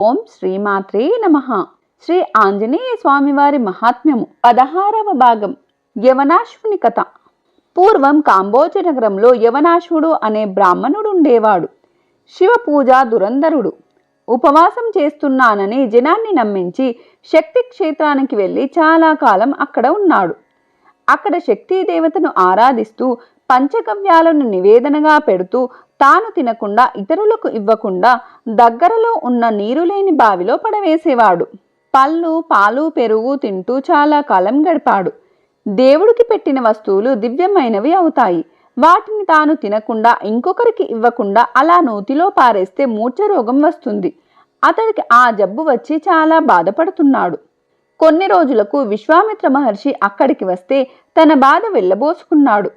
ఓం శ్రీమాత్రే నమ. శ్రీ ఆంజనేయ స్వామివారి మహాత్మ్యము పదహారవ భాగం యవనాశ్వుని కథ. పూర్వం కాంబోజ నగరంలో యవనాశ్వుడు అనే బ్రాహ్మణుడు ఉండేవాడు శివ పూజ దురంధరుడు. ఉపవాసం చేస్తున్నానని జనాన్ని నమ్మించి శక్తి క్షేత్రానికి వెళ్ళి చాలా కాలం అక్కడ ఉన్నాడు. అక్కడ శక్తీ దేవతను ఆరాధిస్తూ పంచగవ్యాలను నివేదనగా పెడుతూ తాను తినకుండా ఇతరులకు ఇవ్వకుండా దగ్గరలో ఉన్న నీరు లేని బావిలో పడవేసేవాడు. పళ్ళు పాలు పెరుగు తింటూ చాలా కాలం గడిపాడు. దేవుడికి పెట్టిన వస్తువులు దివ్యమైనవి అవుతాయి. వాటిని తాను తినకుండా ఇంకొకరికి ఇవ్వకుండా అలా నూతిలో పారేస్తే మూర్ఛ రోగం వస్తుంది. అతడికి ఆ జబ్బు వచ్చి చాలా బాధపడుతున్నాడు. కొన్ని రోజులకు విశ్వామిత్ర మహర్షి అక్కడికి వస్తే తన బాధ వెళ్ళబోసుకున్నాడు.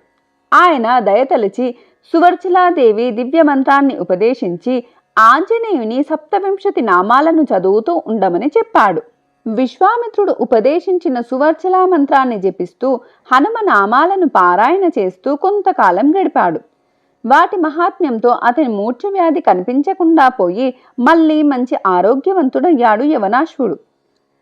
ఆయన దయతలిచి సువర్చిలాదేవి దివ్యమంత్రాన్ని ఉపదేశించి ఆంజనేయుని సప్తవింశతి నామాలను చదువుతూ ఉండమని చెప్పాడు. విశ్వామిత్రుడు ఉపదేశించిన సువర్చలా మంత్రాన్ని జపిస్తూ హనుమ నామాలను పారాయణ చేస్తూ కొంతకాలం గడిపాడు. వాటి మహాత్మ్యంతో అతని మూర్ఛవ్యాధి కనిపించకుండా పోయి మళ్ళీ మంచి ఆరోగ్యవంతుడయ్యాడు యవనాశ్వుడు.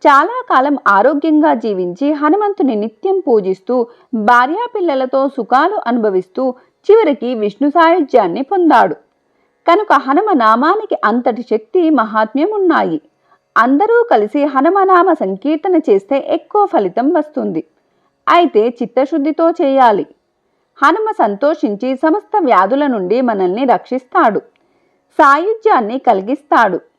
చాలా కాలం ఆరోగ్యంగా జీవించి హనుమంతుని నిత్యం పూజిస్తూ భార్యాపిల్లలతో సుఖాలు అనుభవిస్తూ చివరికి విష్ణు సాయుధ్యాన్ని పొందాడు. కనుక హనుమ నామానికి అంతటి శక్తి మహాత్మ్యం ఉన్నాయి. అందరూ కలిసి హనుమనామ సంకీర్తన చేస్తే ఎక్కువ ఫలితం వస్తుంది. అయితే చిత్తశుద్ధితో చేయాలి. హనుమ సంతోషించి సమస్త వ్యాధుల నుండి మనల్ని రక్షిస్తాడు. సాయుధ్యాన్ని కలిగిస్తాడు.